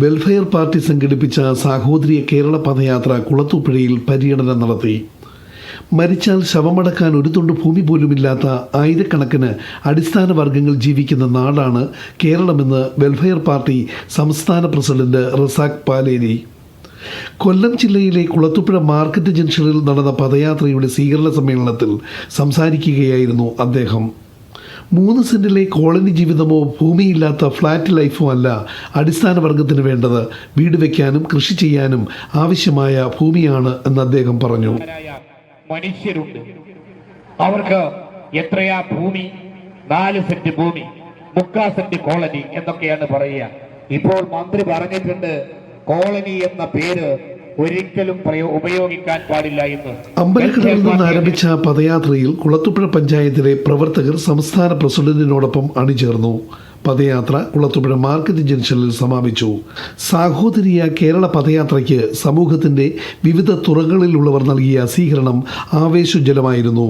Welfare party സംഘടിപ്പിച്ച സാഹോദര്യ കേരള പദയാത്ര കുളത്തൂപ്പുഴയിൽ പര്യടനം നടത്തി. മരിച്ചാൽ ശവമടക്കാൻ ഒരു തുണ്ട് ഭൂമി പോലുമില്ലാത്ത ആയിരക്കണക്കിന് അടിസ്ഥാന വർഗങ്ങൾ ജീവിക്കുന്ന നാടാണ് കേരളമെന്ന് വെൽഫെയർ പാർട്ടി സംസ്ഥാന പ്രസിഡന്റ് റസാഖ് പാലേരി. കൊല്ലം ജില്ലയിലെ കുളത്തുപുഴ മാർക്കറ്റ് ജംഗ്ഷനിൽ നടന്ന പദയാത്രയുടെ സ്വീകരണ സമ്മേളനത്തിൽ സംസാരിക്കുകയായിരുന്നു അദ്ദേഹം. മൂന്ന് സെന്റിലെ കോളനി ജീവിതമോ ഭൂമിയില്ലാത്ത ഫ്ലാറ്റ് ലൈഫോ അല്ല അടിസ്ഥാന വർഗത്തിന് വേണ്ടത്. വീട് വയ്ക്കാനും കൃഷി ചെയ്യാനും ആവശ്യമായ ഭൂമിയാണ് എന്ന് അദ്ദേഹം പറഞ്ഞു. മനുഷ്യരുണ്ട്. അവർക്ക് എത്രയാ ഭൂമി? നാല് സെന്റ് ഭൂമി മുക്കാ സെന്റ് കോളനി എന്നൊക്കെയാണ് പറയുക. ഇപ്പോൾ മന്ത്രി പറഞ്ഞിട്ടുണ്ട് കോളനി എന്ന പേര് ഒരിക്കലും ഉപയോഗിക്കാൻ പാടില്ല എന്ന്. അമ്പലക്കടയിൽ നിന്ന് ആരംഭിച്ച പദയാത്രയിൽ കുളത്തുപുഴ പഞ്ചായത്തിലെ പ്രവർത്തകർ സംസ്ഥാന പ്രസിഡന്റിനോടൊപ്പം അണിചേർന്നു. പദയാത്ര കുളത്തുപുഴ മാർക്കറ്റ് ജംഗ്ഷനിൽ സമാപിച്ചു. സാഹോദരിയ കേരള പദയാത്രയ്ക്ക് സമൂഹത്തിന്റെ വിവിധ തുറകളിലുള്ളവർ നൽകിയ സ്വീകരണം ആവേശോജ്വലമായിരുന്നു.